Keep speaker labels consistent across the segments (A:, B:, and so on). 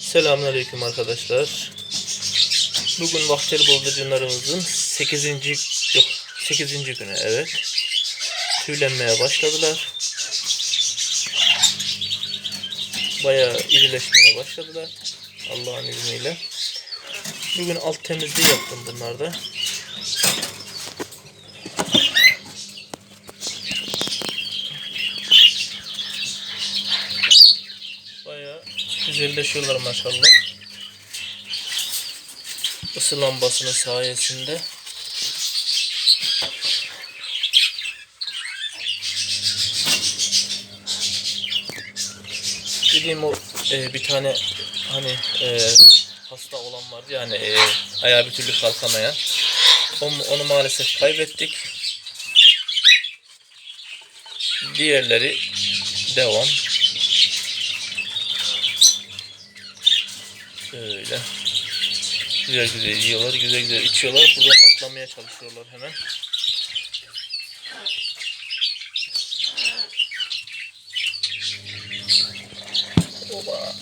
A: Selamünaleyküm arkadaşlar. Bugün vakteli bıldırcınlarımızın 8. yok 8. günü evet. Tüylenmeye başladılar. Bayağı irileşmeye başladılar. Allah'ın izniyle. Bugün alt temizliği yaptım bunlarda. Bayağı güzelleşiyorlar maşallah. Isı lambasının sayesinde. Dediğim o e, bir tane hani e, hasta olan vardı yani e, ayağı bir türlü kalkamayan. Onu, onu maalesef kaybettik. Diğerleri devam. Böyle. Güzel güzel yiyorlar, güzel güzel içiyorlar. Buradan atlamaya çalışıyorlar hemen. Oba.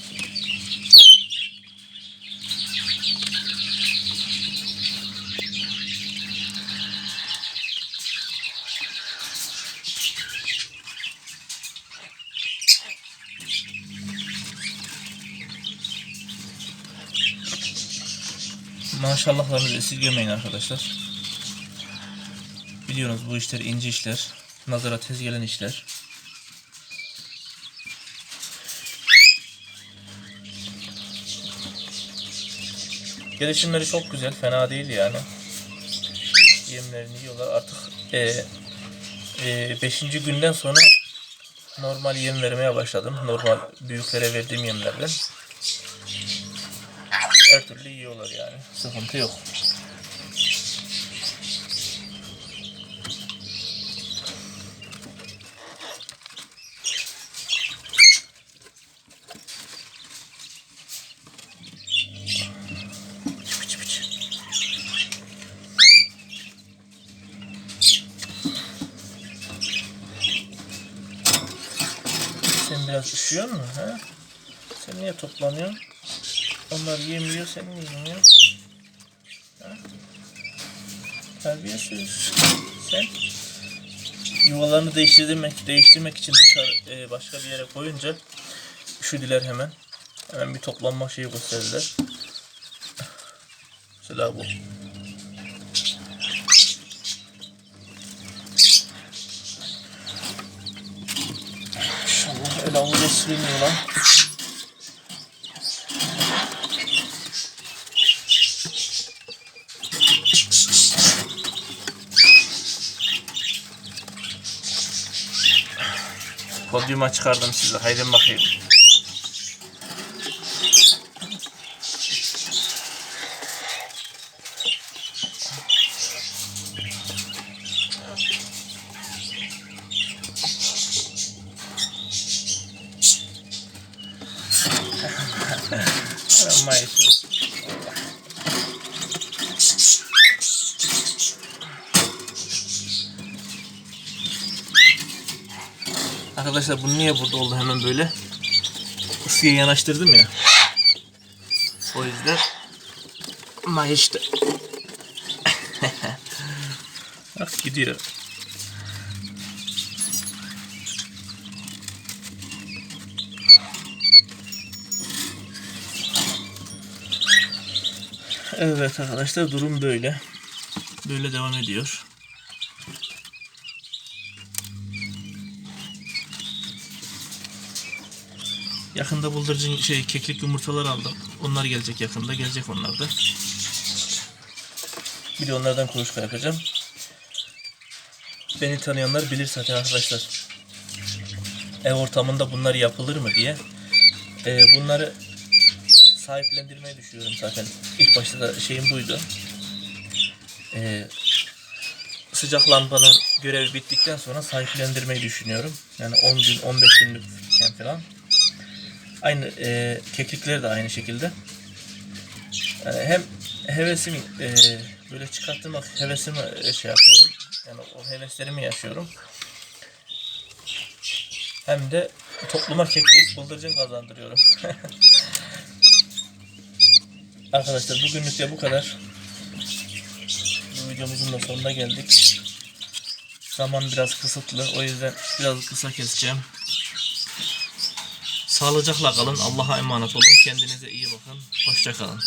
A: Maşallahlarınızı esirgemeyin arkadaşlar. Biliyorsunuz bu işler ince işler. Nazara tez gelen işler. Gelişimleri çok güzel. Fena değil yani. Yemlerini yiyorlar. Artık 5. günden sonra normal yem vermeye başladım. Normal büyüklere verdiğim yemlerden. Her türlü yiyorlar yani. Sıkıntı yok. Sen biraz üşüyor musun? Ha? Sen niye toplanıyorsun? Onlar yemiyor, sen niye yemiyorsun? Terbiyesiz. Sen yuvalarını değiştirmek, değiştirmek için dışarı e, başka bir yere koyunca üşüdüler hemen. Hemen bir toplanma şeyi gösterdiler. Mesela bu. İnşallah el esirmiyor lan. Podyuma çıkardım size. Haydi bakayım. Mayısız. Arkadaşlar bu niye burada oldu hemen böyle? Isıya yanaştırdım ya. O yüzden mayıştı. Bak gidiyor. Evet arkadaşlar durum böyle. Böyle devam ediyor. Yakında bıldırcın şey keklik yumurtalar aldım. Onlar gelecek yakında. Gelecek onlar da. Bir de onlardan kuluçka yapacağım. Beni tanıyanlar bilir zaten arkadaşlar. Ev ortamında bunlar yapılır mı diye. Ee, bunları sahiplendirmeyi düşünüyorum zaten. İlk başta da şeyim buydu. Ee, sıcak lambanın görevi bittikten sonra sahiplendirmeyi düşünüyorum. Yani 10 gün 15 günlük falan. Aynı e, kekikler de aynı şekilde. Yani hem hevesim e, böyle çıkarttırmak hevesimi e, şey yapıyorum. Yani o heveslerimi yaşıyorum. Hem de topluma kekleyip bıldırcın kazandırıyorum. Arkadaşlar bugünlük de bu kadar. Bu videomuzun da sonuna geldik. Zaman biraz kısıtlı. O yüzden biraz kısa keseceğim. Sağlıcakla kalın. Allah'a emanet olun. Kendinize iyi bakın. Hoşça kalın.